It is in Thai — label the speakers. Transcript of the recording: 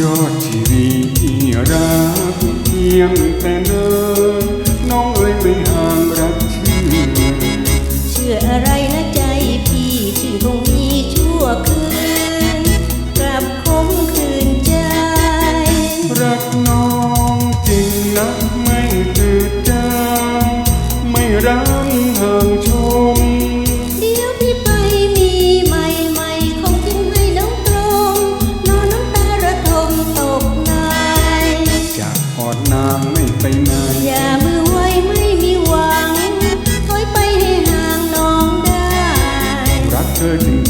Speaker 1: ยอดชีวิตรักเพียงแต่เดินน้องเอ้ยไม่ห่างรักชื่อ
Speaker 2: เชื่ออะไรนะใจพี่ชื่คงมีชั่วคืนกลับคมคืนใจ
Speaker 1: รักน้องจริงนักไม่ตื่นจางไม่รัก ไม่ไปไหนอย่า
Speaker 2: มือไว้ไม่มีหวังถอยไปให้ห่างน้องได้
Speaker 1: รักเธอจริงรักจริง